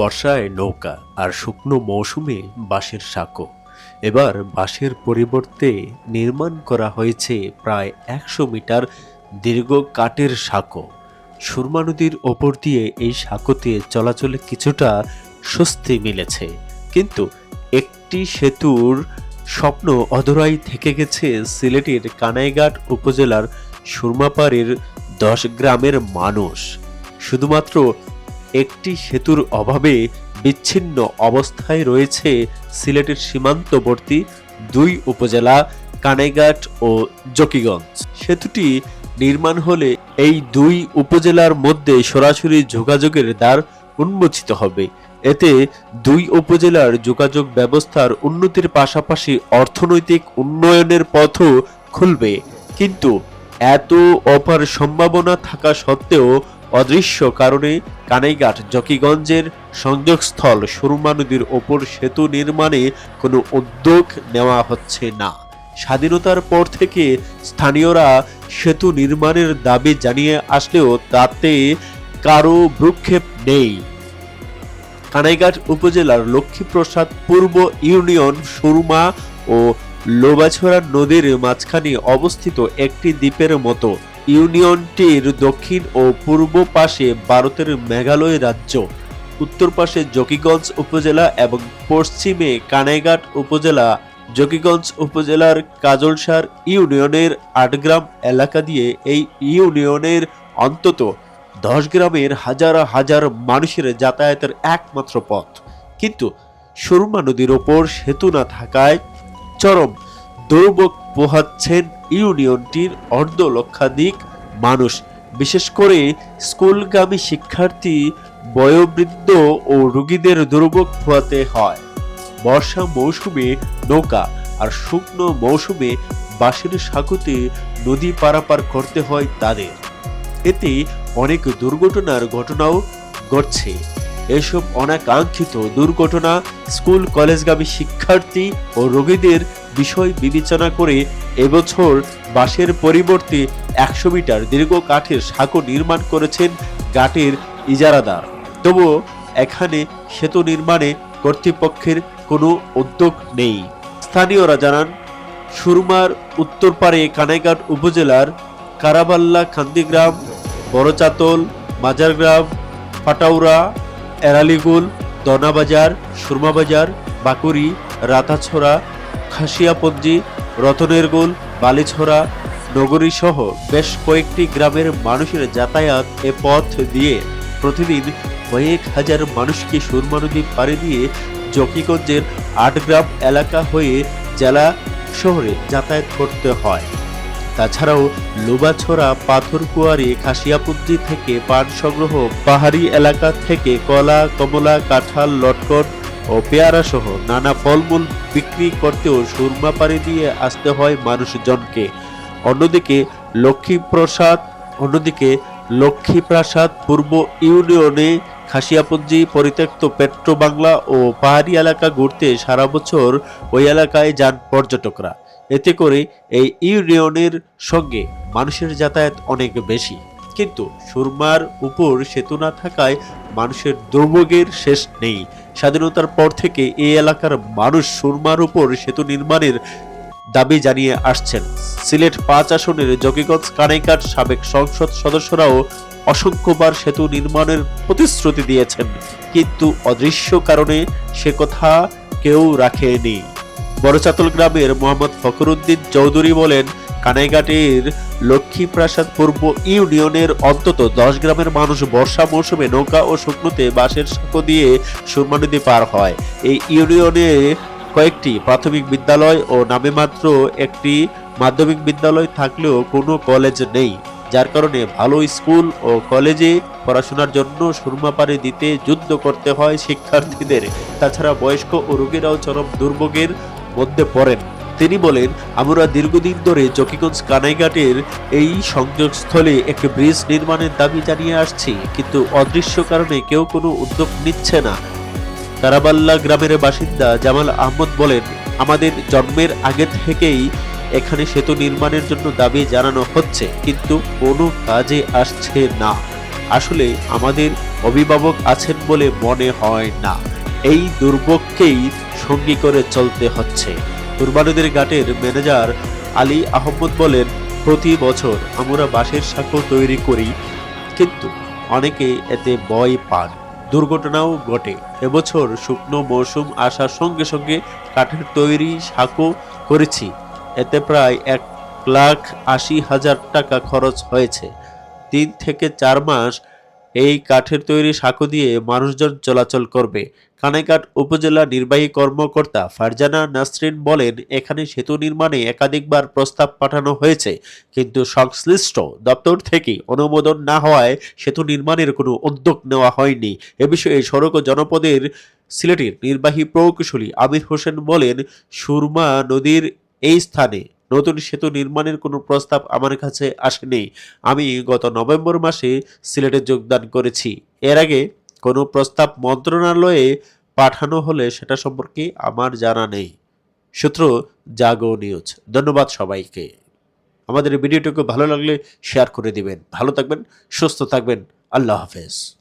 বর্ষায় নৌকা আর শুকনো মৌসুমে বাঁশের সাঁকো। এবার বাঁশের পরিবর্তে নির্মাণ করা হয়েছে প্রায় একশো মিটার দীর্ঘ কাঠের সাঁকো। সুরমা নদীর ওপর দিয়ে এই সাঁকোতে চলাচলে কিছুটা স্বস্তি মিলেছে। কিন্তু একটি সেতুর স্বপ্ন অধরাই থেকে গেছে সিলেটের কানাইঘাট উপজেলার সুরমাপাড়ের দশ গ্রামের মানুষ। শুধুমাত্র একটি সেতুর অভাবে বিচ্ছিন্ন অবস্থায় রয়েছে সিলেটের সীমান্তবর্তী দুই উপজেলা কানাইঘাট ও জকিগঞ্জ। সেতুটি নির্মাণ হলে এই দুই উপজেলার মধ্যে সরাসরি যোগাযোগের দ্বার উন্মোচিত হবে। এতে দুই উপজেলার যোগাযোগ ব্যবস্থার উন্নতির পাশাপাশি অর্থনৈতিক উন্নয়নের পথও খুলবে। কিন্তু এত অপার সম্ভাবনা থাকা সত্ত্বেও অদৃশ্য কারণে কানাইঘাট জকিগঞ্জের সংযোগস্থল সুরমা নদীর ওপর সেতু নির্মাণে কোনো উদ্যোগ নেওয়া হচ্ছে না। স্বাধীনতার পর থেকে স্থানীয়রা সেতু নির্মাণের দাবি জানিয়ে আসলেও তাতে কারও ভ্রুক্ষেপ নেই। কানাইঘাট উপজেলার লক্ষ্মীপ্রসাদ পূর্ব ইউনিয়ন সুরমা ও লোবাছড়া নদীর মাঝখানে অবস্থিত একটি দ্বীপের মতো। ইউনিয়নটির দক্ষিণ ও পূর্ব পাশে ভারতের মেঘালয় রাজ্য, উত্তর পাশে জকিগঞ্জ উপজেলা এবং পশ্চিমে কানাইঘাট উপজেলা, জকিগঞ্জ উপজেলার কাজলসার ইউনিয়নের আটগ্রাম এলাকা দিয়ে এই ইউনিয়নের অন্তত দশ গ্রামের হাজার হাজার মানুষের যাতায়াতের একমাত্র পথ। কিন্তু সুরমা নদীর ওপর সেতু না থাকায় চরম দুর্ভোগ পোহাচ্ছেন ইউনিয়নটির অর্ধ লক্ষাধিক মানুষ, বিশেষ করে স্কুলগামী শিক্ষার্থী, বয়োবৃদ্ধ ও রোগীদের দুর্ভোগ পোহাতে হয়। বর্ষা মৌসুমে নৌকা আর শুকনো মৌসুমে বাঁশের সাঁকুতে নদী পারাপার করতে হয় তাদের। এতে অনেক দুর্ঘটনার ঘটনাও ঘটছে। এসব অনাকাঙ্ক্ষিত দুর্ঘটনা স্কুল কলেজগামী শিক্ষার্থী ও রোগীদের বিষয় বিবেচনা করে এবছর বাঁশের পরিবর্তে একশো মিটার দীর্ঘ কাঠের সাঁকো নির্মাণ করেছেন ঘাটের ইজারাদার। তবুও এখানে সেতু নির্মাণে কর্তৃপক্ষের কোনো উদ্যোগ নেই। স্থানীয়রা জানান, সুরমার উত্তর পারে কানাইঘাট উপজেলার কারাবাল্লা খান্দিগ্রাম বড়চাতল, মাজারগ্রাম পাটাউরা এরালিগুল, দনাবাজার, সুরমাবাজার, বাকুরি, রাতাছড়া খাসিয়াপঞ্জি রতনেরগুল বালিছড়া নগরী সহ বেশ কয়েকটি গ্রামের মানুষের যাতায়াত এ পথ দিয়ে প্রতিদিন কয়েক হাজার মানুষকে সুরমা নদী পাড়ি দিয়ে জকিগঞ্জের আটগ্রাম এলাকা হয়ে জেলা শহরে যাতায়াত করতে হয়। তাছাড়াও লোবাছড়া, পাথরকুয়ারি খাসিয়াপুঞ্জি থেকে পান সংগ্রহ পাহাড়ি এলাকা থেকে কলা, কমলা, কাঁঠাল, লটকন ও পেয়ারা সহ নানা ফলমূল বিক্রি করতেও সুরমা পাড়ি দিয়ে আসতে হয় মানুষজনকে। অন্যদিকে লক্ষ্মীপ্রসাদ, অন্যদিকে লক্ষ্মীপ্রাসাদ পূর্ব ইউনিয়নে খাসিয়াপুঞ্জি পরিত্যক্ত পেট্রো বাংলা ও পাহাড়ি এলাকা ঘুরতে সারা বছর ওই এলাকায় যান পর্যটকরা। এতে করে এই ইউনিয়নের সঙ্গে মানুষের যাতায়াত অনেক বেশি। কিন্তু সুরমার উপর সেতু না থাকায় মানুষের দুর্ভোগের শেষ নেই। স্বাধীনতার পর থেকে এই এলাকার মানুষ সুরমার উপর সেতু নির্মাণের দাবি জানিয়ে আসছেন। সিলেট পাঁচ আসনের জকিগঞ্জ কানাইঘাট সাবেক সংসদ সদস্যরাও অসংখ্যবার সেতু নির্মাণের প্রতিশ্রুতি দিয়েছেন। কিন্তু অদৃশ্য কারণে সে কথা কেউ রাখেনি। বড়চাতল গ্রামের মোহাম্মদ ফখরুদ্দিন চৌধুরী বলেন কানাইঘাটের লক্ষ্মীপ্রাসাদ পূর্ব ইউনিয়নের অন্তত দশ গ্রামের মানুষ বর্ষা মৌসুমে নৌকা ও শুকনোতে বাঁশের সাঁকো দিয়ে সুরমা নদী পার হয়। এই ইউনিয়নে কয়েকটি প্রাথমিক বিদ্যালয় ও নামে মাত্র একটি মাধ্যমিক বিদ্যালয় থাকলেও কোনো কলেজ নেই, যার কারণে ভালো স্কুল ও কলেজে পড়াশোনার জন্য সুরমা দিতে যুদ্ধ করতে হয় শিক্ষার্থীদের। তাছাড়া বয়স্ক ও রোগীরাও চরম দুর্ভোগের মধ্যে পড়েন। তিনি বলেন, আমরা দীর্ঘদিন ধরে জকিগঞ্জ কানাইঘাটের এই সংযোগস্থলে একটি ব্রিজ নির্মাণের দাবি জানিয়ে আসছি, কিন্তু অদৃশ্য কারণে কেউ কোনো উদ্যোগ নিচ্ছে না। কারাবাল্লা গ্রামের বাসিন্দা জামাল আহমদ বলেন, আমাদের জন্মের আগে থেকেই এখানে সেতু নির্মাণের জন্য দাবি জানানো হচ্ছে, কিন্তু কোনো কাজে আসছে না। আসলে আমাদের অভিভাবক আছেন বলে মনে হয় না। এই দুর্ভোগকেই সঙ্গী করে চলতে হচ্ছে। কুরবানুদের ঘাটের ম্যানেজার আলী আহমদ বলেন, প্রতি বছর আমরা বাঁশের সাঁকো তৈরি করি, কিন্তু অনেকে এতে ভয় পান। দুর্ঘটনাও ঘটে। এবছর শুকনো মৌসুম আসার সঙ্গে সঙ্গে কাঠের তৈরি সাঁকো করেছি। এতে প্রায় এক লাখ আশি হাজার টাকা খরচ হয়েছে। তিন থেকে চার মাস এই কাঠের তৈরি সাঁকো দিয়ে মানুষজন চলাচল করবে। কানাইঘাট উপজেলা নির্বাহী কর্মকর্তা ফারজানা নাসরিন বলেন, এখানে সেতু নির্মাণে একাধিকবার প্রস্তাব পাঠানো হয়েছে, কিন্তু সংশ্লিষ্ট দপ্তর থেকে অনুমোদন না হওয়ায় সেতু নির্মাণের কোনো উদ্যোগ নেওয়া হয়নি। এ বিষয়ে সড়ক ও জনপদের সিলেটের নির্বাহী প্রকৌশলী আমির হোসেন বলেন, সুরমা নদীর এই স্থানে নতুন সেতু নির্মাণের কোনো প্রস্তাব আমার কাছে আসেনি। আমি গত নভেম্বর মাসে সিলেটে যোগদান করেছি। এর আগে কোনো প্রস্তাব মন্ত্রণালয়ে পাঠানো হলে সেটা সম্পর্কে আমার জানা নেই। সূত্র জাগো নিউজ। ধন্যবাদ সবাইকে। আমাদের ভিডিওটুকু ভালো লাগলে শেয়ার করে দিবেন। ভালো থাকবেন, সুস্থ থাকবেন। আল্লাহ হাফেজ।